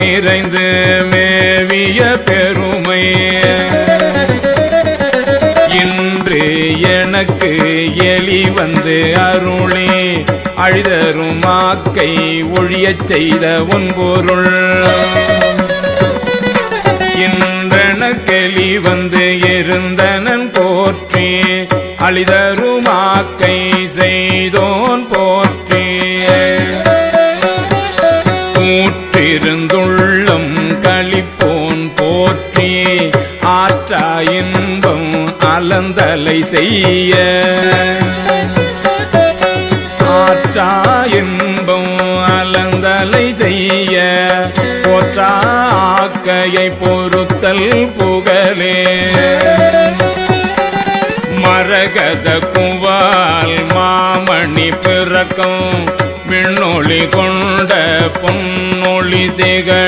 நிறைந்து மேவிய பெருமை. இன்று எனக்கு எலி வந்து அருளி அழிதரும் ஆக்கை ஒழியச் செய்த உன்பொருள் இன்றனக்கெளி வந்து இருந்தனன் போற்றி அழிதருமாக்கை செய்தோன் போற்றி. கூற்றிருந்தோ போற்றி ஆற்றா இன்பம் அலந்தலை செய்ய. ஆற்றா இன்பம் அலந்தலை செய்ய. போற்றா ஆக்கையை பொறுத்தல் புகழே. மரகத குவால் மாமணி பிறக்கும் விண்ணொளி கொண்ட பொன்னொளி திகழ்